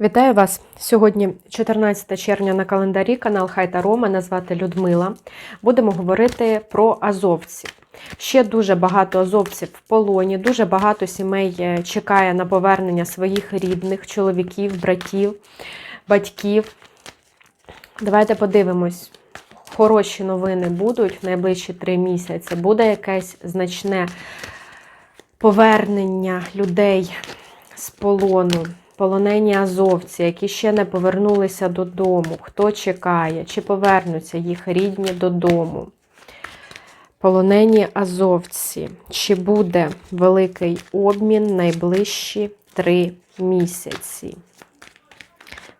Вітаю вас! Сьогодні 14 червня на календарі, канал Хай Таро, мене звати Людмила. Будемо говорити про азовців. Ще дуже багато азовців в полоні, дуже багато сімей е, чекає на повернення своїх рідних, чоловіків, братів, батьків. Давайте подивимось. Хороші новини будуть в найближчі три місяці. Буде якесь значне повернення людей з полону полонені азовці, які ще не повернулися додому. Хто чекає, чи повернуться їх рідні додому? Полонені азовці. Чи буде великий обмін найближчі три місяці?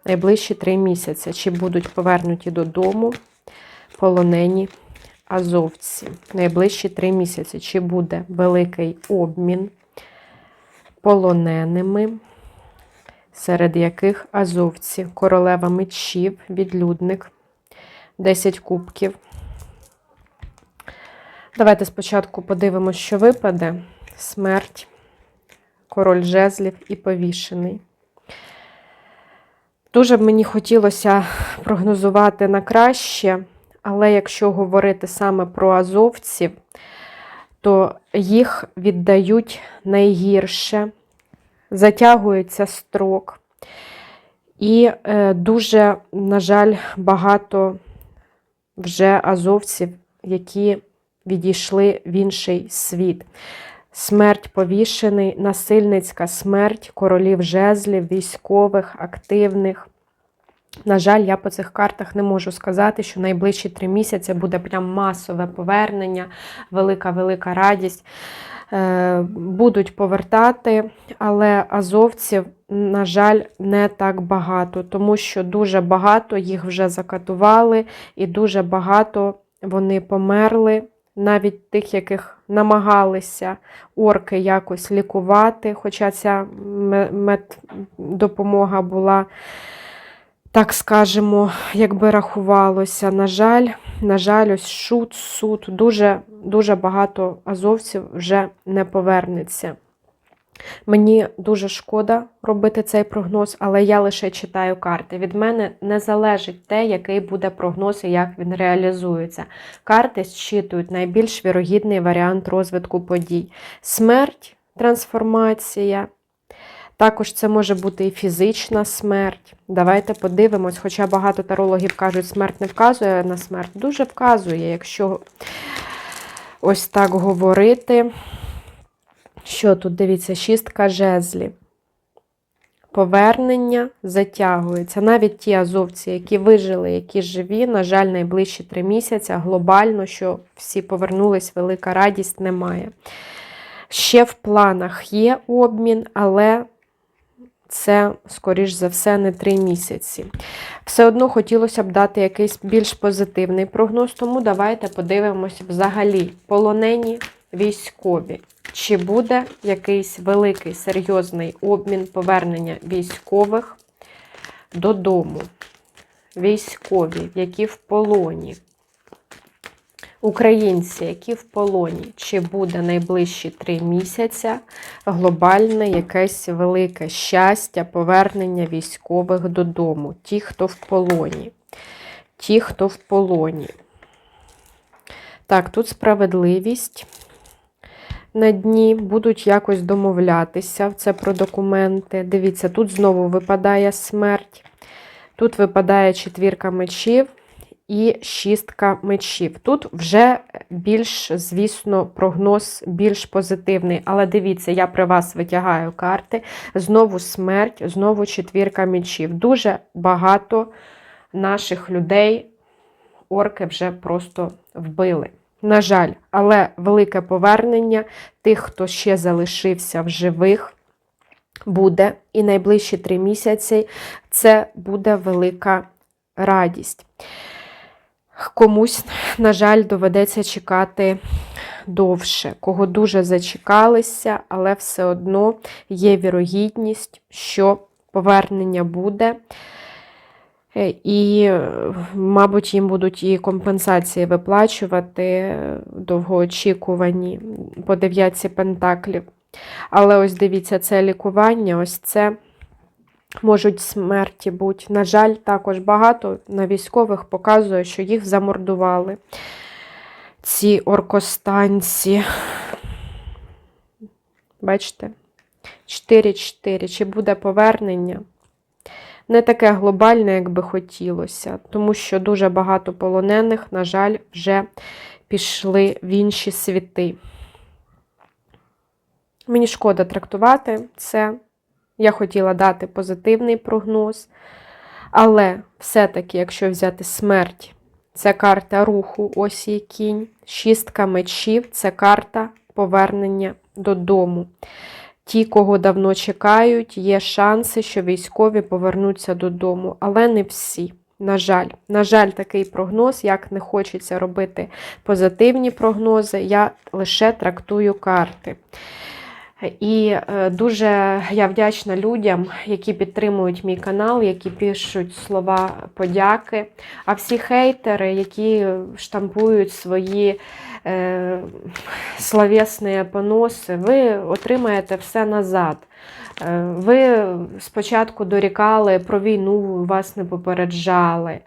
Найближчі три місяці. Чи будуть повернуті додому полонені азовці? Найближчі три місяці. Чи буде великий обмін полоненими? Серед яких азовці, королева мечів, відлюдник, 10 кубків. Давайте спочатку подивимося, що випаде: смерть, король жезлів і повішений. Дуже б мені хотілося прогнозувати на краще, але якщо говорити саме про азовців, то їх віддають найгірше затягується строк. І е, дуже, на жаль, багато вже азовців, які відійшли в інший світ. Смерть повішений, насильницька смерть королів жезлів, військових, активних. На жаль, я по цих картах не можу сказати, що найближчі три місяці буде прям масове повернення, велика-велика радість. Е, будуть повертати, але азовців, на жаль, не так багато, тому що дуже багато їх вже закатували, і дуже багато вони померли, навіть тих, яких намагалися орки якось лікувати, хоча ця меддопомога була. Так скажемо, якби рахувалося, на жаль, на жаль, ось шут, суд, дуже дуже багато азовців вже не повернеться. Мені дуже шкода робити цей прогноз, але я лише читаю карти. Від мене не залежить те, який буде прогноз і як він реалізується. Карти зчитують найбільш вірогідний варіант розвитку подій: смерть, трансформація. Також це може бути і фізична смерть. Давайте подивимось, хоча багато тарологів кажуть, смерть не вказує на смерть. Дуже вказує, якщо ось так говорити. Що тут, дивіться, шістка жезлів. Повернення затягується. Навіть ті азовці, які вижили, які живі, на жаль, найближчі три місяці, глобально, що всі повернулись, велика радість немає. Ще в планах є обмін, але це, скоріш за все, не три місяці. Все одно хотілося б дати якийсь більш позитивний прогноз, тому давайте подивимося взагалі полонені військові. Чи буде якийсь великий серйозний обмін повернення військових додому? Військові, які в полоні. Українці, які в полоні, чи буде найближчі три місяці глобальне якесь велике щастя, повернення військових додому. Ті, хто в полоні. Ті, хто в полоні. Так, тут справедливість на дні, будуть якось домовлятися. Це про документи. Дивіться, тут знову випадає смерть. Тут випадає четвірка мечів і шістка мечів. Тут вже більш, звісно, прогноз більш позитивний. Але дивіться, я при вас витягаю карти. Знову смерть, знову четвірка мечів. Дуже багато наших людей орки вже просто вбили. На жаль, але велике повернення тих, хто ще залишився в живих, буде. І найближчі три місяці це буде велика радість. Комусь, на жаль, доведеться чекати довше, кого дуже зачекалися, але все одно є вірогідність, що повернення буде. Е, і, мабуть, їм будуть і компенсації виплачувати довгоочікувані по дев'ятці пентаклів. Але ось дивіться, це лікування, ось це можуть смерті бути. На жаль, також багато на військових показує, що їх замордували. Ці оркостанці. Бачите? 4-4. Чи буде повернення? Не таке глобальне, як би хотілося, тому що дуже багато полонених, на жаль, вже пішли в інші світи. Мені шкода трактувати це. Я хотіла дати позитивний прогноз. Але все-таки, якщо взяти смерть, це карта руху, ось її кінь. Шістка мечів це карта повернення додому. Ті, кого давно чекають, є шанси, що військові повернуться додому, але не всі. На жаль, на жаль, такий прогноз, як не хочеться робити позитивні прогнози, я лише трактую карти. І е, дуже я вдячна людям, які підтримують мій канал, які пишуть слова подяки. А всі хейтери, які штампують свої е, словесні поноси, ви отримаєте все назад. Е, ви спочатку дорікали про війну, вас не попереджали.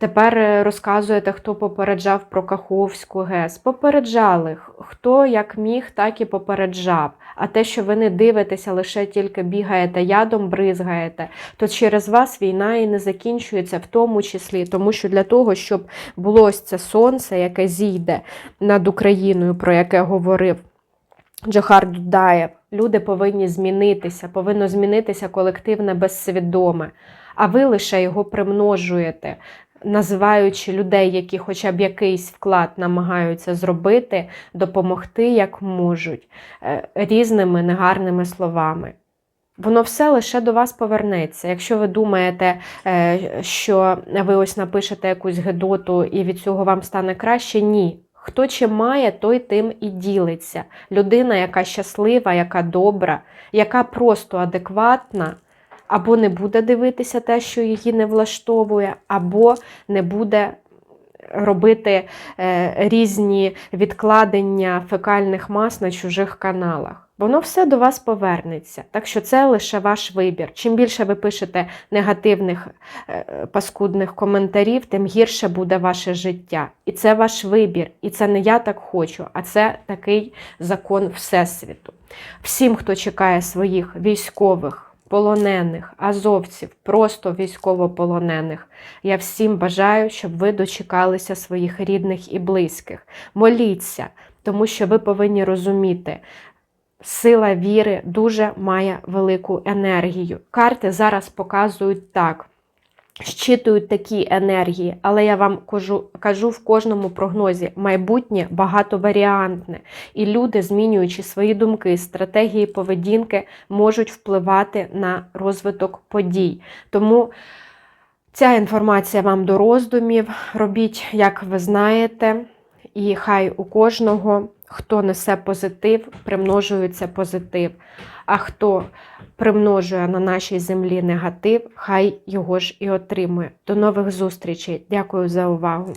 Тепер е, розказуєте, хто попереджав про Каховську ГЕС. Попереджали. Хто як міг, так і попереджав. А те, що ви не дивитеся, лише тільки бігаєте ядом, бризгаєте, то через вас війна і не закінчується, в тому числі, тому що для того, щоб було ось це сонце, яке зійде над Україною, про яке говорив Джохар Дудаєв, люди повинні змінитися, повинно змінитися колективне безсвідоме. А ви лише його примножуєте називаючи людей, які хоча б якийсь вклад намагаються зробити, допомогти як можуть, е, різними негарними словами. Воно все лише до вас повернеться. Якщо ви думаєте, е, що ви ось напишете якусь гедоту і від цього вам стане краще, ні. Хто чим має, той тим і ділиться. Людина, яка щаслива, яка добра, яка просто адекватна або не буде дивитися те, що її не влаштовує, або не буде робити е, різні відкладення фекальних мас на чужих каналах. Воно все до вас повернеться. Так що це лише ваш вибір. Чим більше ви пишете негативних е, паскудних коментарів, тим гірше буде ваше життя. І це ваш вибір. І це не я так хочу, а це такий закон Всесвіту. Всім, хто чекає своїх військових полонених, азовців, просто військовополонених. Я всім бажаю, щоб ви дочекалися своїх рідних і близьких. Моліться, тому що ви повинні розуміти. Сила віри дуже має велику енергію. Карти зараз показують так щитують такі енергії, але я вам кажу, кажу в кожному прогнозі: майбутнє багатоваріантне. І люди, змінюючи свої думки, стратегії поведінки, можуть впливати на розвиток подій. Тому ця інформація вам до роздумів. Робіть, як ви знаєте, і хай у кожного. Хто несе позитив, примножується позитив. А хто примножує на нашій землі негатив, хай його ж і отримує. До нових зустрічей. Дякую за увагу!